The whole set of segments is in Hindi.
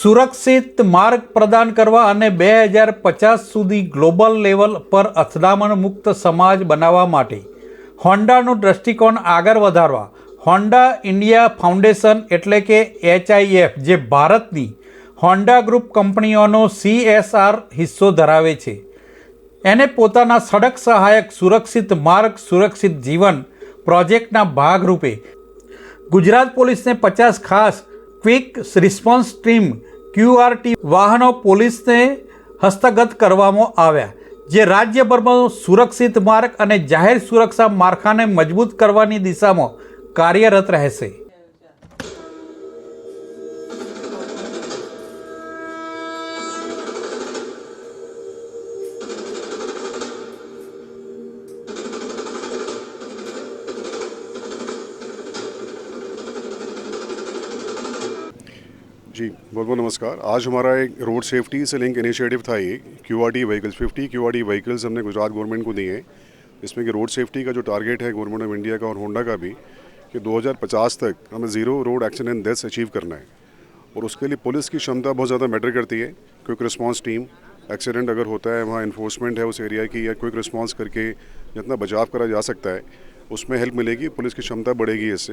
સુરક્ષિત માર્ગ પ્રદાન કરવા અને બે હજાર પચાસ સુધી ગ્લોબલ લેવલ પર અથડામણ મુક્ત સમાજ બનાવવા માટે હોન્ડાનું દ્રષ્ટિકોણ આગળ વધારવા હોન્ડા ઇન્ડિયા ફાઉન્ડેશન એટલે કે એચઆઈએફ, જે ભારતની હોન્ડા ગ્રુપ કંપનીઓનો સીએસઆર હિસ્સો ધરાવે છે. એને પોતાના સડક સહાયક સુરક્ષિત માર્ગ, સુરક્ષિત જીવન પ્રોજેક્ટના ભાગરૂપે ગુજરાત પોલીસને પચાસ ખાસ ક્વિક રિસ્પોન્સ ટીમ ક્યુઆરટી વાહનો પોલીસને હસ્તગત કરવામાં આવ્યા, જે રાજ્યભરમાં સુરક્ષિત માર્ગ અને જાહેર સુરક્ષા માળખાને મજબૂત કરવાની દિશામાં કાર્યરત રહેશે. जी, बहुत बहुत नमस्कार। आज हमारा एक रोड सेफ्टी से लिंक इनिशिएटिव था ये Q R D vehicles fifty Q R D vehicles हमने गुजरात गवर्नमेंट को दिए हैं। इसमें कि रोड सेफ्टी का जो टारगेट है गवर्नमेंट ऑफ़ इंडिया का और होंडा का भी, कि 2050 तक हमें zero road accident deaths achieve करना है। और उसके लिए पुलिस की क्षमता बहुत ज़्यादा मैटर करती है। क्विक रिस्पॉन्स टीम एक्सीडेंट अगर होता है, वहाँ इन्फोर्समेंट है उस एरिया की या क्विक रिस्पॉन्स करके जितना बचाव करा जा सकता है उसमें हेल्प मिलेगी, पुलिस की क्षमता बढ़ेगी इससे।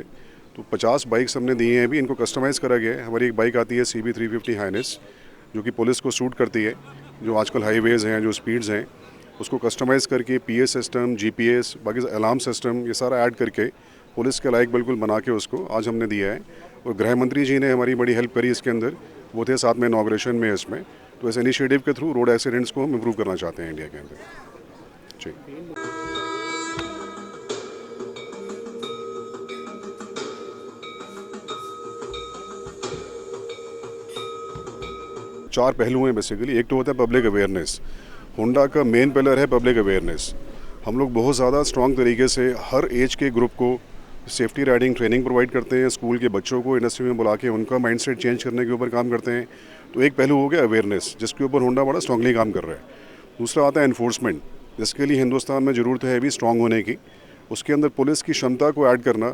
तो 50 बाइक्स हमने दिए हैं अभी, इनको कस्टमाइज़ करा गया है। हमारी एक बाइक आती है C B three fifty highness जो कि पुलिस को सूट करती है। जो आजकल हाईवेज़ हैं, जो स्पीड्स हैं, उसको कस्टमाइज़ करके पीएस सिस्टम जीपीएस बाकी अलार्म सिस्टम ये सारा ऐड करके पुलिस के लायक बिल्कुल बना के उसको आज हमने दिया है। और गृह मंत्री जी ने हमारी बड़ी हेल्प करी इसके अंदर। वो थे साथ में इनाग्रेशन में इसमें। तो इस इनिशिएटिव के थ्रू रोड एक्सीडेंट्स को हम इम्प्रूव करना चाहते हैं इंडिया के अंदर। जी। चार पहलू हैं बेसिकली एक तो होता है पब्लिक अवेयरनेस होंडा का मेन पिलर है पब्लिक अवेयरनेस हम लोग बहुत ज़्यादा स्ट्रॉन्ग तरीके से हर एज के ग्रुप को सेफ्टी राइडिंग ट्रेनिंग प्रोवाइड करते हैं स्कूल के बच्चों को इंडस्ट्री में बुला के उनका माइंडसेट चेंज करने के ऊपर काम करते हैं। तो एक पहलू हो गया अवेयरनेस जिसके ऊपर होंडा बड़ा स्ट्रांगली काम कर रहा है। दूसरा आता है इन्फोर्समेंट जिसके लिए हिंदुस्तान में ज़रूरत है अभी स्ट्रांग होने की। उसके अंदर पुलिस की क्षमता को ऐड करना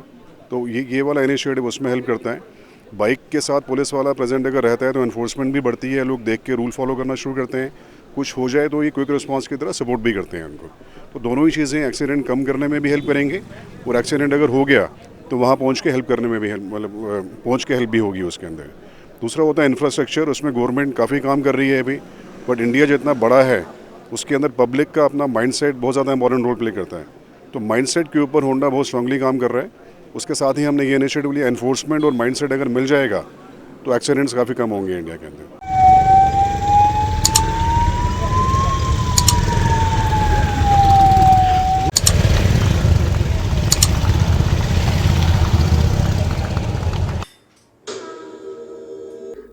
तो ये ये वाला इनिशिएटिव उसमें हेल्प करता है। बाइक के साथ पुलिस वाला प्रेजेंट अगर रहता है तो इन्फोर्समेंट भी बढ़ती है, लोग देख के रूल फॉलो करना शुरू करते हैं। कुछ हो जाए तो ये क्विक रिस्पांस की तरह सपोर्ट भी करते हैं उनको। तो दोनों ही चीज़ें एक्सीडेंट कम करने में भी हेल्प करेंगे और एक्सीडेंट अगर हो गया तो वहाँ पहुँच के हेल्प करने में भी मतलब पहुँच के हेल्प भी होगी उसके अंदर। दूसरा होता है इंफ्रास्ट्रक्चर उसमें गवर्नमेंट काफ़ी काम कर रही है अभी बट इंडिया जितना बड़ा है, उसके अंदर पब्लिक का अपना माइंडसेट बहुत ज़्यादा इंपॉर्टेंट रोल प्ले करता है। तो माइंडसेट के ऊपर होंडा बहुत स्ट्रांगली काम कर रहा है। उसके साथ ही हमने ये इनिशिएटिव लिया एनफोर्समेंट और माइंडसेट अगर मिल जाएगा तो एक्सीडेंट्स काफ़ी कम होंगे इंडिया के अंदर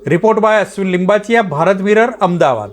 report by Ashwin Limbachiya Bharat mirror Ahmedabad